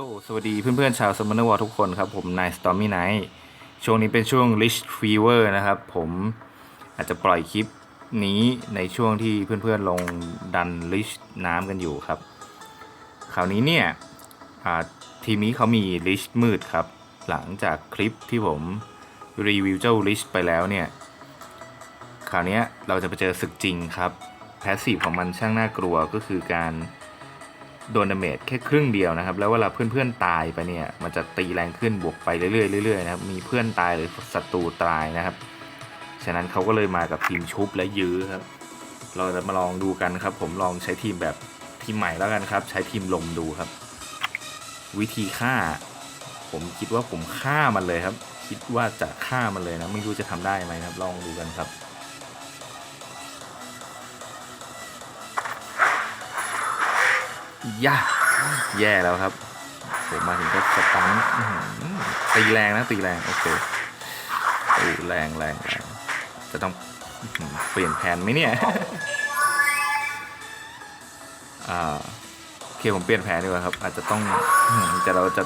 โอ้สวัสดีเพื่อนๆชาวสมานวอทุกคนครับผมนายสตอมมี่ไนท์ช่วงนี้เป็นช่วง Rich Fever นะครับ ผมอาจจะปล่อยคลิปนี้ในช่วงที่เพื่อนๆลงดัน Rich น้ำกันอยู่ครับ คราวนี้เนี่ยทีมนี้เขามี Rich มืดครับ หลังจากคลิปที่ผมรีวิวเจ้า Rich ไปแล้วเนี่ย คราวนี้เราจะไปเจอศึกจริงครับ แพสซีฟของมันช่างน่ากลัวก็คือการ โดนดาเมจแค่ครึ่งเดียวนะครับ แล้วเวลาเพื่อนๆตายไปเนี่ย มันจะตีแรงขึ้นบวกไปเรื่อยๆเรื่อยๆนะครับ มีเพื่อนตายหรือศัตรูตายนะครับ ฉะนั้นเขาก็เลยมากับทีมชุบและยื้อครับ เราจะมาลองดูกันครับ ผมลองใช้ทีมแบบทีมใหม่แล้วกันครับ ใช้ทีมลมดูครับ วิธีฆ่า ผมคิดว่าผมฆ่ามันเลยครับ คิดว่าจะฆ่ามันเลยนะ ไม่รู้จะทำได้ไหมครับ ลองดูกันครับ ย่าแย่แล้วครับผมมาถึงก็สตันตีแรงนะตีแรงโอเคโอ้แรงแรงแรงจะต้องเปลี่ยนแผนไหมเนี่ยอ่าโอเคผมเปลี่ยนแผนดีกว่าครับ อาจจะต้องแต่เราจะ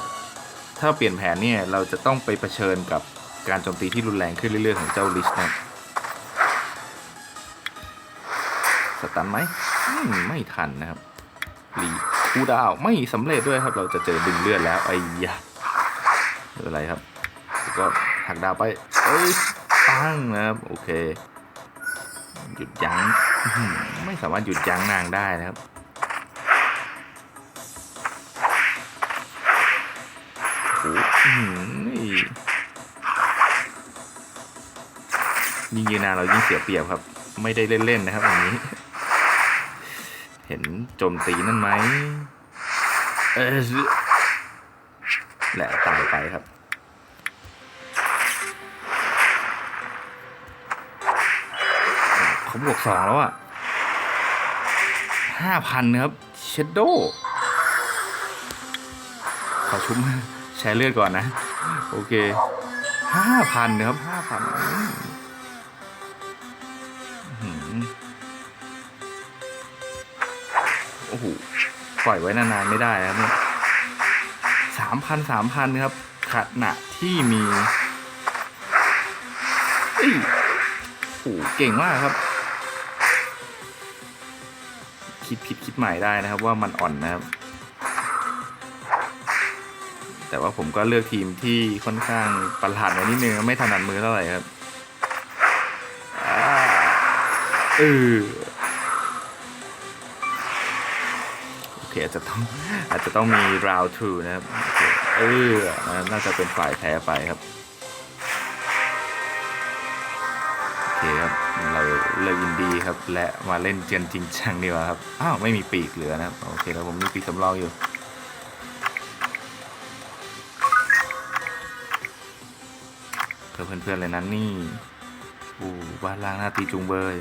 ถ้าเปลี่ยนแผนเนี่ยเราจะต้องไปเผชิญกับการโจมตีที่รุนแรงขึ้นเรื่อยๆของเจ้าลิชนะสตันไหมไม่ทันนะครับ รีคูดาวไม่สำเร็จด้วยครับ เราจะเจอดึงเลือดแล้วไอ้ยะไม่เป็นไรครับ ก็หักดาวไปเอ้ยตั้งนะครับ โอเค หยุดยั้งอื้อหือไม่สามารถหยุดยั้งนางได้นะครับโอ้โหยิ่งยืนนานเรายิ่งเสียเปรียบครับ ไม่ได้เล่นๆนะครับอย่างนี้ เห็นโจมตีนั่นไหมเออแหละตายไปครับ เขาบวกสองแล้วอะห้าพันครับเชดโดขอชุบใช้เลือดก่อนนะ โอเคห้าพันครับห้าพัน หปล่อยไว้นานๆไม่ได้ครับเนี่ยสามพันสามพันครับขณะที่มีโอ้โหเก่งมากครับ คิดคิดคิดใหม่ได้นะครับว่ามันอ่อนนะครับ แต่ว่าผมก็เลือกทีมที่ค่อนข้างประหลาดหน่อยนิดนึงไม่ถนัดมือเท่าไหร่ครับอ่าเออ เคอาจจะต้องอาจจะต้องมี round two นะครับเออน่าจะเป็นฝ่ายแพ้ไปครับโอเคครับเราเลิกอินดีครับ และมาเล่นเจนจริงจังดีกว่าครับอ้าวไม่มีปีกเหลือนะครับโอเคแล้วผมมีปีกสำรองอยู่เพื่อเพื่อนๆเลยนั้นนี่อู้บ้านล่างหน้าตีจุงเบย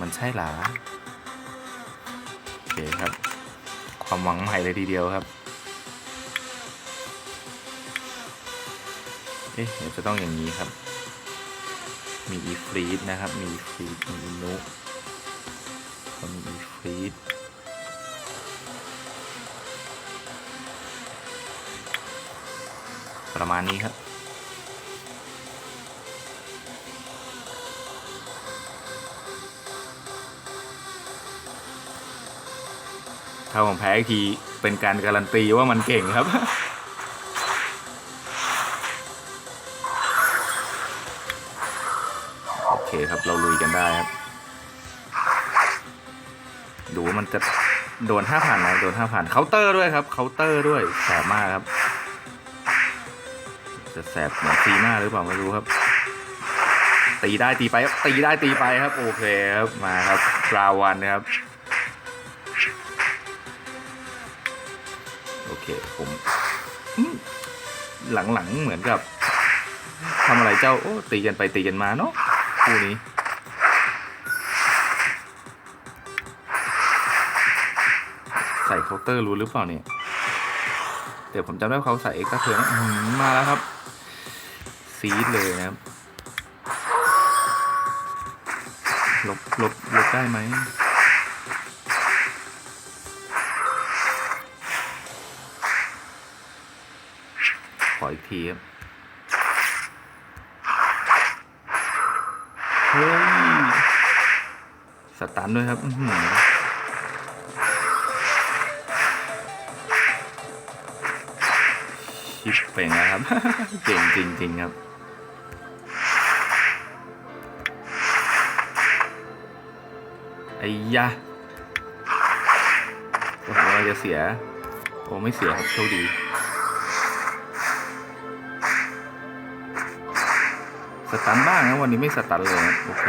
มันใช่หรอโอเคครับ ความหวังใหม่เลยทีเดียวครับ เอ๊ะเดี๋ยวจะต้องอย่างนี้ครับ มีอีฟรีดนะครับ มีอีฟรีดมีอินุก็มีอีฟรีดประมาณนี้ครับ ถ้าผมแพ้อีกทีเป็นการการันตีว่ามันเก่งครับ โอเคครับเราลุยกันได้ครับ ดูว่ามันจะโดนห้าผ่านนะโดนห้าผ่านเคาน์เตอร์ด้วยครับเคาน์เตอร์ด้วยแสบมากครับ จะแสบเหมือนซีมาหรือเปล่าไม่รู้ครับ ตีได้ตีไปตีได้ตีไปครับ โอเคครับมาครับราวันนะครับ เคผมหลังๆเหมือนกับทำอะไรเจ้าโอ้ตีกันไปตีกันมาเนาะคู่นี้ใส่เคาน์เตอร์รู้หรือเปล่าเนี่ยเดี๋ยวผมจำได้เขาใส่เอ็กซ์ตร้าเทิร์นมาแล้วครับซีดเลยนะครับลบลบลบได้ไหม ขออีกทีครับ เฮ้ย สตันด้วยครับอืชิปเป็นนะครับ เก่งจริง ๆ ครับไอ้ยะโอ้โหเราจะเสีย โอ้ไม่เสียครับโชคดี สตันบ้างนะวันนี้ไม่สตันเลยโอเค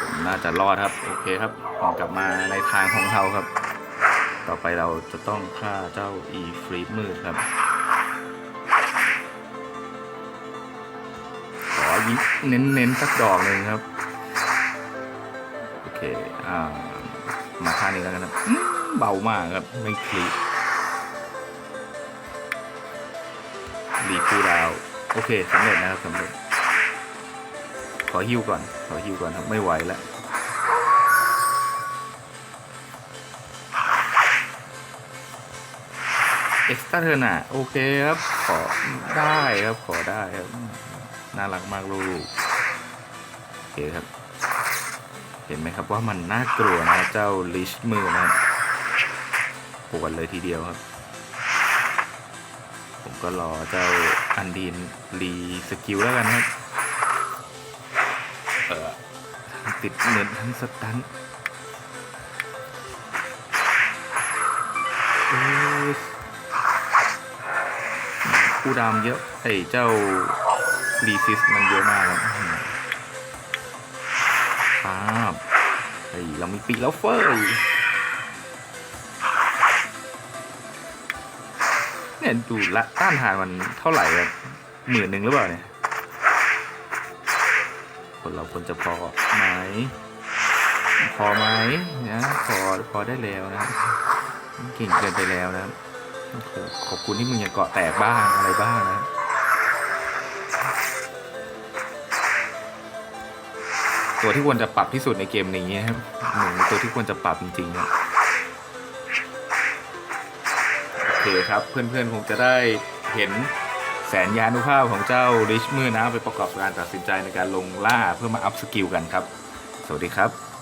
ผมน่าจะรอดครับ โอเคครับกลับมาในทางของเราครับ ต่อไปเราจะต้องฆ่าเจ้าอีฟรีมืดครับขอยิงเน้นๆสักดอกหนึ่งครับ โอเคอ่ามาท่านี้แล้วกันนะอื้อเบามากครับไม่คลิกรีคูดาว โอเคสำเร็จนะครับสำเร็จ อฮิวก่อน ขอฮิวก่อนครับ ไม่ไหวแล้วเอ็กซ์ต้าเทอร์น่ะโอเคครับ ขอได้ครับ ขอได้ครับ น่ารักมากลูกโอเคครับ เห็นไหมครับว่ามันน่ากลัวนะเจ้าลิชมือนะครับปวดเลยทีเดียวครับ ผมก็รอเจ้าอันดีนรีสกิลแล้วกันครับ ติดเหมือนทั้งสตันเอ้ยผู้ดามเยอะไอ้เจ้ารีซิสมันเยอะมากครับอื้อหือครับไอ้เรามีปีแล้วเฟยเนี่ยดูละต้านทานมันเท่าไหร่ครับหมื่นหนึ่งหรือเปล่าเนี่ย คนเราควรจะพอไหมพอไหมนะพอพอได้แล้วนะเก่งเกินไปแล้วนะขอบคุณที่มึงอย่าเกาะแตกบ้างอะไรบ้างนะตัวที่ควรจะปรับที่สุดในเกมนี้ครับหนึ่งในตัวที่ควรจะปรับจริงๆครับโอเคครับเพื่อนๆคงจะได้เห็น แสนยานุภาพของเจ้าริชมือนะไปประกอบการตัดสินใจในการลงล่าเพื่อมาอัพสกิลกันครับ สวัสดีครับ